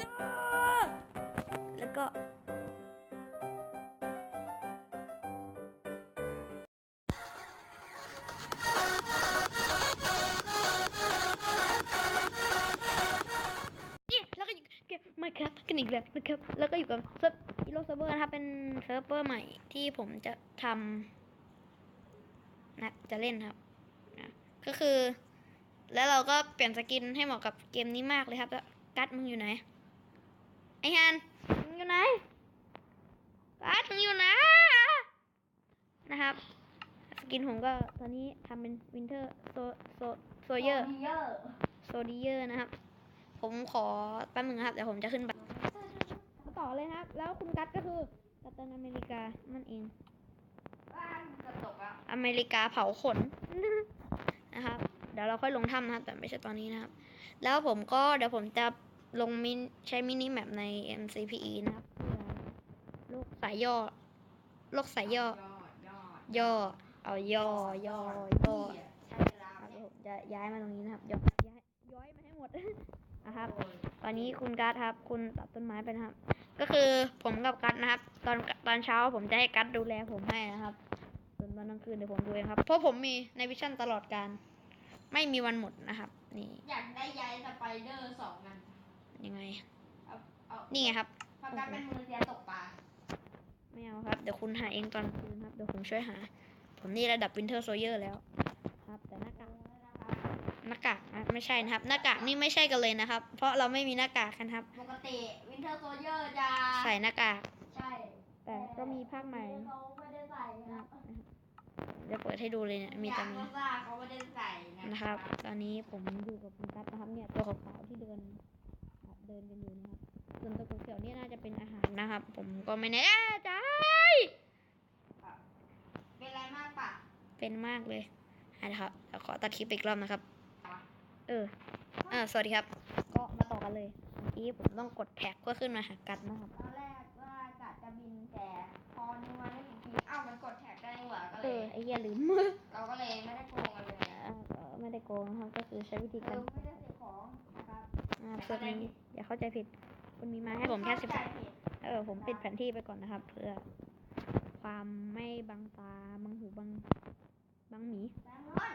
จ้าแล้วก็นี่แล้วก็อยู่กับมาครับกันอีกแล้วนะครับ แล้วก็อยู่กับเซิร์ฟอีโรเซิร์ฟเวอร์นะครับ เป็นเซิร์ฟเวอร์ใหม่ที่ผมจะทำนะ จะเล่นครับนะก็คือ แล้วเราก็เปลี่ยนสกินให้เหมาะกับเกมนี้มากเลยครับ แล้วกัดมึงอยู่ไหน ไอฮันมึงอยู่ไหนกัดมึงอยู่ไหนะครับสกินผมก็ตอนนี้ทำเป็นวินเทอร์โซโซโซเยอร์โซดีเยอร์นะครับ ผมขอแป๊บนึงครับเดี๋ยวผมจะขึ้นไปต่อเลยครับ แล้วคุณกัตก็คือกัปตันอเมริกานั่นเองอเมริกาเผาขนนะครับ เดี๋ยวเราค่อยลงถ้ำนะครับ แต่ไม่ใช่ตอนนี้นะครับ แล้วผมก็เดี๋ยวผมจะ ลงมินใช้มินิแมปใน MCPE นะครับเพื่อโลกสายย่อโลกสายย่อยอดยอดย่อ เอาย่อ ย่อ ย่อใช้เวลาครับเนี่เดี๋ยยวผมจะย้ายมาตรงนี้นะครับย้ายย้ายย้อยมาให้หมดนะครับโอ้ยตอนนี้คุณกัดครับ คุณตัดต้นไม้ไปนะครับ ก็คือผมกับกัดนะครับ ตอนตอนเช้าผมจะให้กัดดูแลผมให้นะครับส่วนตอนกลางคืนเดี๋ยวผมดูเองครับ เพราะผมมีในวิชั่นตลอดการ ไม่มีวันหมดนะครับ นี่ อยากได้ย้ายสไปเดอร์สองอัน ยังไง เอาเอานี่ไงครับพากันเป็นมือเสียตกปลาไม่เอาครับ เดี๋ยวคุณหาเองตอนคืนครับ เดี๋ยวผมช่วยหา ผมนี่ระดับวินเทอร์โซเยอร์แล้ว ครับ แต่หน้ากาก หน้ากากนะไม่ใช่นะครับ หน้ากากนี่ไม่ใช่กันเลยนะครับ เพราะเราไม่มีหน้ากากกันครับ ปกติวินเทอร์โซเยอร์จะใส่หน้ากาก ใช่แต่ก็มีภาคใหม่ เขาไม่ได้ใส่นะนะครับจะเปิดให้ดูเลยเนี่ย มีอแต่ย่างมีว่าซ่าเขาไม่ได้ใส่นะนะครับ ตอนนี้ผมอยู่กับคุณกัตนะครับ เนี่ยตัวขาวๆที่เดินครับ เดินกันอยู่นะครับ ส่วนตัวเขียวๆเนี่ยน่าจะเป็นอาหารนะครับ ผมก็ไม่แน่ใจเป็นไรมากปะเป็นมากเลยอะนะครับเดี๋ยวขอตัดคลิปอีกรอบนะครับ เออเออสวัสดีครับ ก็มาต่อกันเลยเมื่อกี้ผมต้องกดแท็กเพื่อขึ้นมาหากัตนะครับตอนแรกว่ากะจะบินแต่พอนึกว่าได้อีกทีอ้าวมันกดแท็กได้นี่หว่าก็เอเลยอไอ้เหี้ยลืมเราก็เลยไม่ได้โกงกันเลยอ่าก็ไม่ได้โกงนะครับก็คือใช้วิธีเอการอไม่ได้เสียของนะครับอ่าเสิร์ฟนี้ อย่าเข้าใจผิดคุณมีมาให้ผมแค่สิบเข้าใจผิดเออผมปิดแผนที่ไปก่อนนะครับ เพื่อ ความไม่บังตาบังหูบังบังหมีแซมร้อน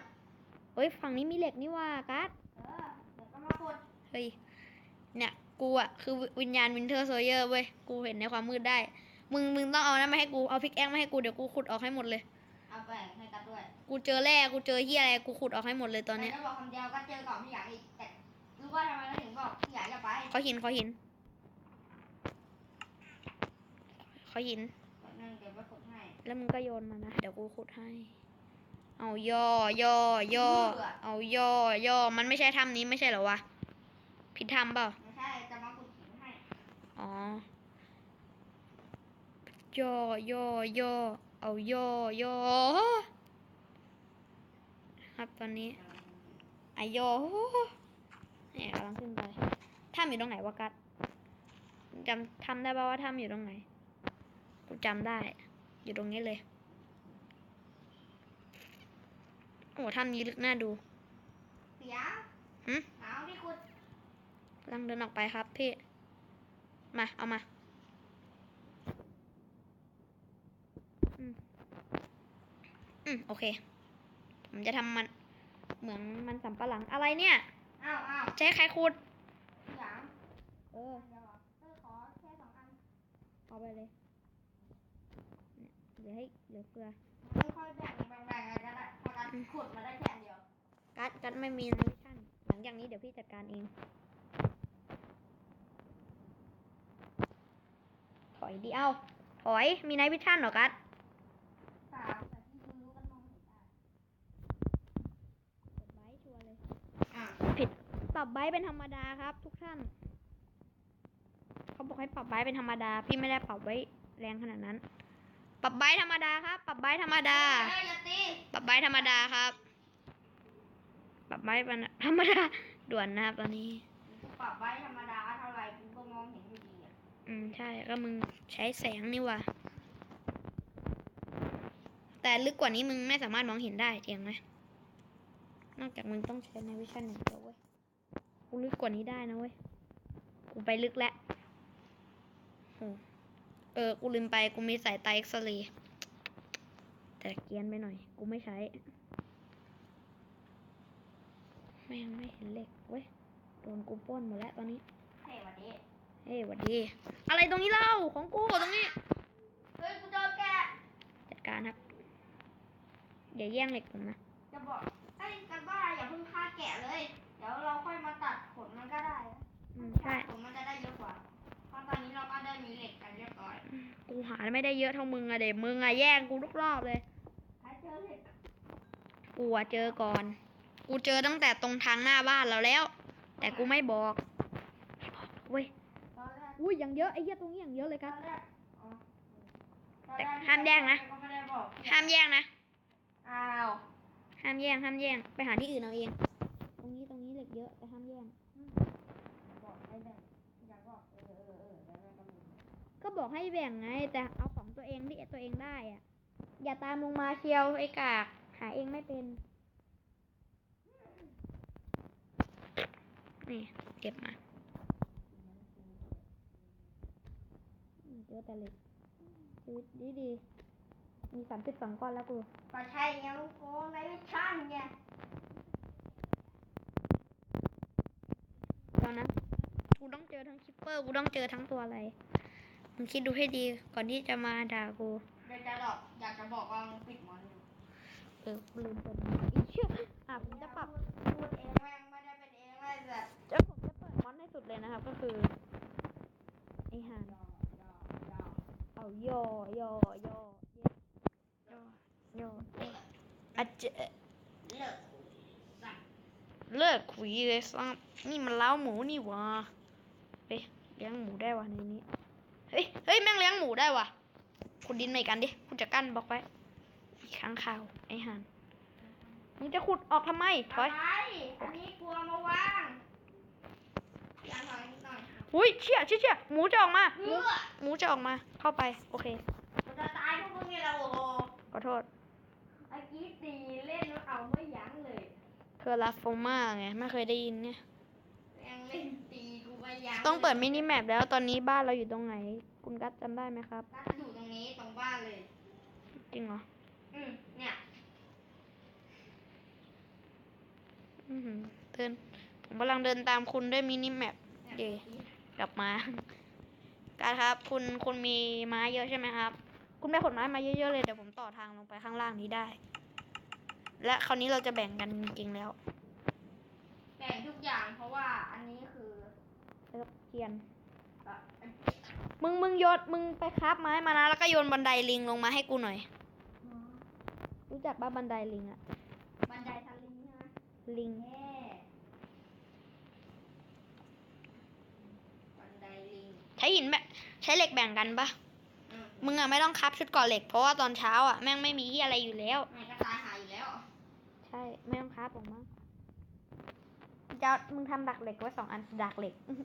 เฮ้ยฝั่งนี้มีเหล็กนี่ว่ากัสเออเดี๋ยวก็มาขุดเฮ้ยเนี่ยกูอะคือวิญญาณวินเทอร์โซเยอร์เว้ยกูเห็นในความมืดได้ มึงมึงต้องเอานะมาให้กูเอาพิกแอคมาให้กูเดี๋ยวกูขุดออกให้หมดเลยเอาแบ่งให้กันด้วยกูเจอแร่กูเจอเฮียอะไรกูขุดออกให้หมดเลยตอนเนี้ยแต่จะบอกคำเดียวก็เจอก่อนพี่อยากอีกแต่ รู้ว่าทำไมเราถึงบอกพี่อยากจะไปขอหินขอหินขอหินแป๊บนึงเดี๋ยวไปขุดให้ แล้วมึงก็โยนมานะ เดี๋ยวกูขุดให้ เอาย่อย่อย่อเอาย่อย่อมันไม่ใช่ถ้ำนี้ไม่ใช่เหรอวะ ผิดถ้ำเปล่า ไม่ใช่ จะมาขุดหินให้ อ๋อย่อย่อย่อเอาย่อย่อครับตอนนี้ไอะย่อ เนี่ยกำลังขึ้นไปถ้ำอยู่ตรงไหนวะกัดจำทำได้ป่าว่าถ้ำอยู่ตรงไหน กูจำได้ อยู่ตรงนี้เลย โอ้ถ้ำนี้ลึกน่าดูเสียหึเอาที่ขุดกำลังเดินออกไปครับพี่ มา เอามาอืมอืมโอเค ผมจะทำมัน เหมือนมันสำปะหลังอะไรเนี่ย อ้าวอ้าวจะให้ใครขุดพี่หยางเออเดี๋ยวเหรอเออขอแค่สองอันเอาไปเลยเนี่ยเดี๋ยวให้เหลือเฟือไม่ค่อยแบ่งแบ่งแบ่งกันก็ได้พอกันขุดมาได้แค่อันเดียวกัดกัดไม่มีในวิชั่นหลังจากนี้เดี๋ยวพี่จัดการเอง ถอยดิเอ้าถอยมีในวิชั่นเหรอกัดสามแต่ที่ดูรู้กันมองเห็นได้ กดไบค์ชัวร์เลย อะ ผิดปรับไบค์เป็นธรรมดาครับ ทุกท่าน เขาบอกให้ปรับไบค์เป็นธรรมดา พี่ไม่ได้ปรับไว้แรงขนาดนั้น ปรับไบค์ธรรมดาครับ ปรับไบค์ธรรมดาเอ้ยอย่าตีปรับไบค์ธรรมดาครับ ปรับไบค์เป็นธรรมดาด่วนนะครับตอนนี้กูปรับไว้ธรรมดาเท่าไหร่กูก็มองเห็นอยู่ดีอะอืมใช่ก็มึงใช้แสงนี่ว่ะแต่ลึกกว่านี้มึงไม่สามารถมองเห็นได้เถียงไหมนอกจากมึงต้องใช้ในวิชั่นอย่างเดียวเว้ย กูลึกกว่านี้ได้นะเว้ย กูกูไปลึกแล้วโอ้เออ กูลืมไป กูมีสายตาเอ็กซเรย์แต่เกรียนไปหน่อย กูไม่ใช้แม่งไม่เห็นเหล็กเว้ย โดนกูปล้นหมดแล้วตอนนี้ เฮ้ยวันนี้เฮ้ยหวัดดี อะไรตรงนี้เล่า ของกูตรงนี้ เฮ้ย กูโดนแกะจัดการครับ อย่าแย่งเหล็กผมนะ จะบอกไอ้ยกันว่าอย่าเพิ่งฆ่าแกะเลย เดี๋ยวเราค่อยมาตัดขนมันก็ได้นะอืมใช่ขนมันจะได้เยอะกว่า เพราะตอนนี้เราก็ได้มีเหล็กกันเรียบร้อยกูหาไม่ได้เยอะเท่ามึงอะเด็มึงอะแย่งกูทุกรอบเลยถ้าเจอเหล็กกูอะเจอก่อน กูเจอตั้งแต่ตรงทางหน้าบ้านเราแล้ว แต่กูไม่บอกไม่บอกเว้ยตอนแรกอุ้ยอย่างเยอะไอ้เหี้ยตรงนี้อย่างเยอะเลยคตรัอบนแรกอ๋อตอนแต่รกห้ามแย่งนะ ก็ไม่ได้บอกห้ามแย่งนะ อ้าว ห้ามแย่งห้ามแย่งไปหาที่อื่นเอาเองตรงนี้ตรงนี้ เหล็กเยอะแต่ห้ามแย่งบอกให้แบ่งอยากบอกเออเออเออแล้วแม่ก็มีก็บอกให้แบ่งไง แต่เอาของตัวเองที่ตัวเองได้อะอย่าตามลงมาเชียวไอ้กาก หาเองไม่เป็นนี่เก็บมาอืมเจอแต่เหล็กชีวิตดีดีๆมีสามสิบสองก้อนแล้วกูก็ใช่ไงลูกโกงในวิชั่นไง ตอนนั้นกู ต้องเจอทั้งคิปเปอร์ กูต้องเจอทั้งตัวอะไร มึงคิดดูให้ดีก่อนที่จะมาด่ากูเดี๋ยวจะหลอกอยากจะบอกว่ามึงปิดมอนอยู่เออกูลืมเปิดมันอีเชื่ออะผมจะปรับพูดเองแม่งไม่ได้เป็นเองเลยแบบจะผมจะเปิดมอนให้สุดเลยนะครับ ก็คือไอห่านยอมยอมยอมเอาย่อย่อย่อย่อย่ออาจจะเลิกสั่งเลิกคุยเลยซ้ำนี่มันเล้าหมูนี่หวะ เฮ้ยเลี้ยงหมูได้วะในนี้ เฮ้ย เฮ้ยแม่งเลี้ยงหมูได้วะขุดดินใหม่กันดิกูจะกั้นบล็อกไว้อีกข้างข่าวไอห่านมึงจะขุดออกทำไมถอยอะไรอันนี้กลัวมาวางอย่าถอยนิดหน่อยอุ้ยเชี่ยเชี่ยเชี่ยหมูจะออกมาหเพื่มูอหมูจะออกมา เข้าไป โอเคมันจะตายพวกมึงเนี่ยแหละโอ้โหขอโทษ เมื่อกี้ตีเล่นแล้วเอาไม่ยั้งเลยเธอลาโฟมาไง ไม่เคยได้ยินเนี่ย ยังเล่นตีกูไม่ยั้ง ต้องเปิดมินิแมปแล้วตอนนี้บ้านเราอยู่ตรงไหน คุณกัตจำได้ไหมครับน่าจะอยู่ตรงนี้ตรงบ้านเลย จริงเหรอ อืมเนี่ย อือหือเดินผมกำลังเดินตามคุณด้วยมินิแมปเนี่ยเย่กลับมาการครับ คุณคุณมีไม้เยอะใช่ไหมครับ คุณได้ขนไม้มาเยอะๆเลยเดี๋ยวผมต่อทางลงไปข้างล่างนี้ได้ และคราวนี้เราจะแบ่งกันจริงๆแล้ว แบ่งทุกอย่างเพราะว่าอันนี้คือ เลิกเทียนเอ่อมึงมึงโยนมึงไปคราบไม้มานะ แล้วก็โยนบันไดลิงลงมาให้กูหน่อย รู้จักบ้าบันไดลิงอะบันไดทะลิงใช่ไหมลิงแน่บันไดลิง ใช้หินแบบใช้เหล็กแบ่งกันปะอืมมึงอะไม่ต้องคับชุดเก่อเหล็กเพราะว่าตอนเช้าอะแม่งไม่มีที่อะไรอยู่แล้วแม่งก็ตายหายอยู่แล้ว ใช่ ไม่ต้องคับผมมั้ง จะมึงทำดักเหล็กไว้สองอันดักเหล็กอืม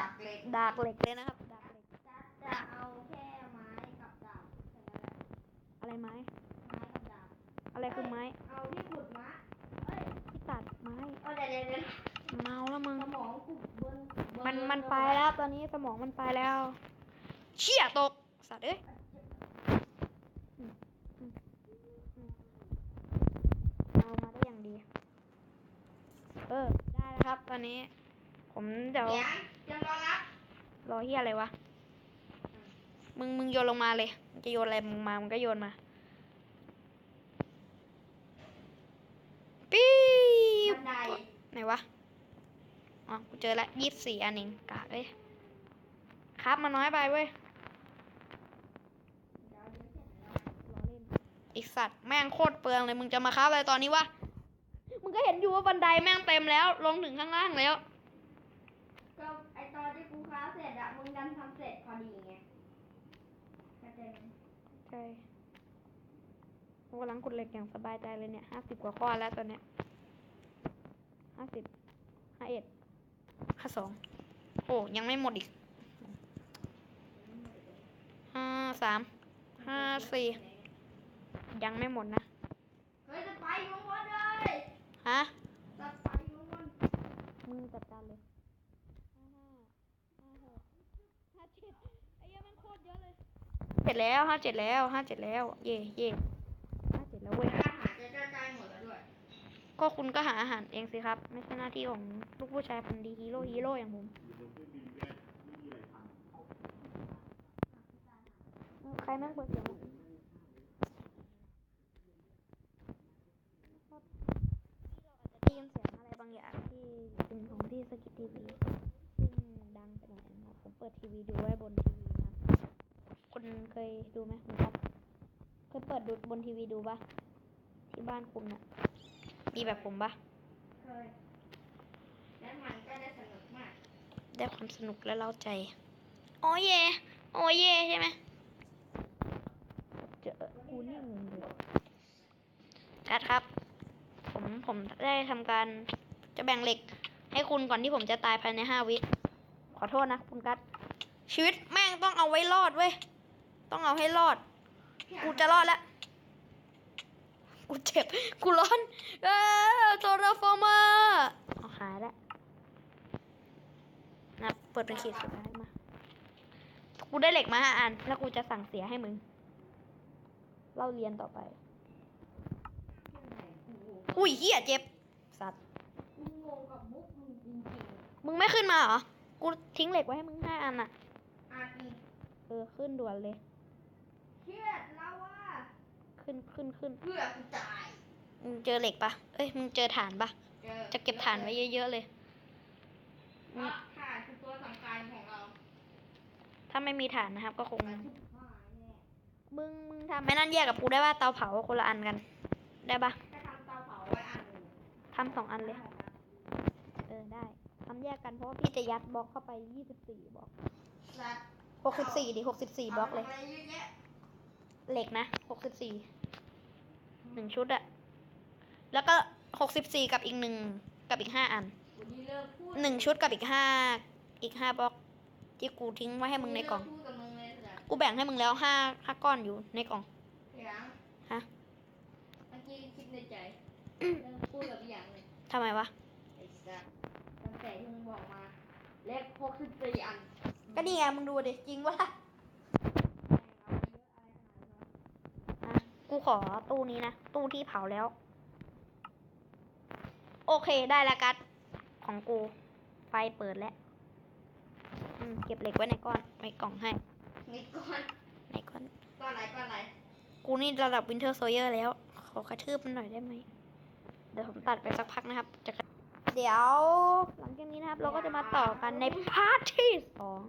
ดักเหล็กดักเหล็กเลยนะครับดักเหล็กจะจะเอาแค่ไม้กับดาบแค่นั้นแหละอะไรไม้ไม้กับดาบอะไรคือไม้เอาที่ขุดมะเอ้ยที่ตัดไม้เอาเดี๋ยวเดี๋ยวเดี๋ยวเมาแล้วมึงสมองกูเบิ้ลเบิ้ลมันมันไปแล้วตอนนี้สมองมันไปแล้ว เชี่ยตกสัตว์เอ้ยเอามาได้อย่างดี เออ ได้แล้วครับ ตอนนี้ ผมเดี๋ยวเดี๋ยวยังรอรับรอเฮียอะไรวะ มึงมึงโยนลงมาเลยมึงจะโยนอะไรมึงมามึงก็โยนมาปี๊บบันไดไหนวะอ๋อกูเจอละยี่สิบสี่อันเองกากเอ้ยครับมาน้อยไปเว้ยเดี๋ยวเดี๋ยวเสร็จแล้วรอเล่นไอสัตว์แม่งโคตรเปลืองเลยมึงจะมาค้าอะไรตอนนี้วะ มึงก็เห็นอยู่ว่าบันไดแม่งเต็มแล้ว ลงถึงข้างล่างแล้ว ก็ไอตอนที่กูค้าเสร็จอะมึงดันทำเสร็จพอดีไงเข้าใจไหมใช่กูกำลังขุดเหล็กอย่างสบายใจเลยเนี่ยห้าสิบกว่าข้อแล้วตอนเนี้ยห้าสิบห้าเอ็ดห้าสองโอ้ยังไม่หมดอีกห้าสามห้าสี่ยังไม่หมดนะ เฮ้ยจะไปอยู่ข้างบนเลย ฮะ จะไปอยู่ข้างบน มึงจัดการเลย เสร็จแล้วห้าเจ็ดแล้วห้าเจ็ดแล้ว เย่เย่ห้าเจ็ดแล้วเว้ยอาหารจะใกล้ๆหมดแล้วด้วย ก็คุณก็หาอาหารเองสิครับ ไม่ใช่หน้าที่ของลูกผู้ชายพันธุ์ดีฮีโร่ฮีโร่อย่างผมเออใครแม่งเปิดเสียงวะได้ยินเสียงอะไรบางอย่างที่เป็นของที่สกิททีวีซึ่งดังไปหน่อยนะครับผมเปิดทีวีดูไว้บนทีวีนะ ครับคุณเคยดูไหมคุณครับ เคยเปิดดูบนทีวีดูปะที่บ้านคุณอะมีแบบผมปะเคยแล้วมันก็ได้สนุกมาก ได้ความสนุกและเล้าใจ โอ้เยโอ้เยใช่ไหมเจอกูนี่งงเลยกัดครับ ผมผมได้ทำการจะแบ่งเหล็ก ให้คุณก่อนที่ผมจะตายภายในห้าวิขอโทษนะคุณกัดชีวิตแม่งต้องเอาไว้รอดเว้ย ต้องเอาให้รอด กูจะรอดแล้ว กูเจ็บ กูร้อน เออโทรฟอร์มาเอาหายแล้วนะเปิดเป็นขีดสุดท้ายมา กูได้เหล็กมาห้าอัน แล้วกูจะสั่งเสียให้มึง เล่าเรียนต่อไป อุ้ยเหี้ยเจ็บ สัตว์มึงงงกับมุกมึงจริงมึงไม่ขึ้นมาเหรอ กูทิ้งเหล็กไว้ให้มึงห้าอันอะๆอาจีเออ ขึ้นด่วนเลยเค รียดแล้วว่าขึ้นขึ้นขึ้นเพื่อกูตายมึงเจอเหล็กปะเอ้ยมึงเจอฐานปะเจอจะเก็บฐานไว้เยอะๆเลยเพราะถ่านคือตัวสำคัญของเรา ถ้าไม่มีฐานนะครับ ก็คงมันทุกข้อแน่มึงมึงทำไม่นั่นแยกกับกูได้ว่าเตาเผาคนละอันกัน ได้ปะถ้าทำเตาเผาไว้อันหนึ่งทำสองอันเลย เออได้ทำแยกกันเพราะว่าพี่จะยัดบล็อกเข้าไปยี่สิบสี่บล็อกสัตว์หกสิบสี่ดิหกสิบสี่บล็อกเลยทำะไร เยอะแยะเหล็กนะหกสิบสี่หนึ่งชุดอะแล้วก็หกสิบสี่กับอีกหนึ่งกับอีกห้าอันวันนี้เลิกพูดหนึ่งชุดกับอีกห้าอีกห้าบล็อกที่กูทิ้งไว้ให้มึงในกล่องเลิพูดกับมึงเลยสัตว์กูแบ่งให้มึงแล้วห้าห้าก้อนอยู่ในกล่องเถียงฮะเมื่อกี้คิดในใจเลิกพูดกับอีกอย่างเลยทำไมวะไอ้สัตว์ตั้งแต่ที่มึงบอกมา เลขหกสิบสี่อัน ก็นี่ไงมึงดูดิจริงวะล่ะ เอาไปเยอะอะไร ขนาดนั้นวะอะกูขอตู้นี้นะ ตู้ที่เผาแล้ว โอเคได้แล้วกัดของกู ไฟเปิดแล้วอืมเก็บเหล็กไว้ในก้อนในกล่องให้นี่ก้อนในก้อนก้อนไหนก้อนไหนกูนี่ระดับวินเทอร์โซเยอร์แล้ว ขอกระทืบมันหน่อยได้ไหมเดี๋ยวผมตัดไปสักพักนะครับจะกระเดี๋ยว หลังจากนี้นะครับ เราก็จะมาต่อกันในพาร์ทที่สอง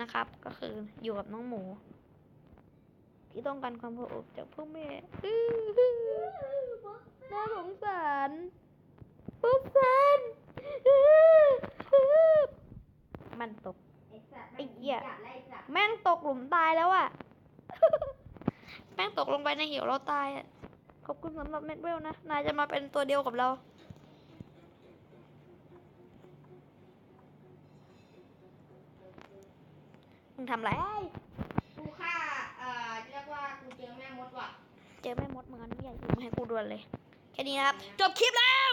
นะครับ ก็คืออยู่กับน้องหมู ที่ต้องการความอบอุ่นจากพ่อแม่อื้อหือน่าสงสารสงสารอื้อหือมันตกไอ้สัตว์ไอ้เหี้ยจัดไล่สัตว์แม่งตกหลุมตายแล้วอะแม่งตกลงไปในเหวเราตายอะขอบคุณสำหรับเม็ดเวลนะ นายจะมาเป็นตัวเดียวกับเรามึงทำไร กูฆ่าเอ่อเรียกว่ากู เจอแม่มดว่ะเจอนกันมึงอนุญาตยิงมาให้กูด่วนเลย แค่นี้นะครับ จบคลิปแล้ว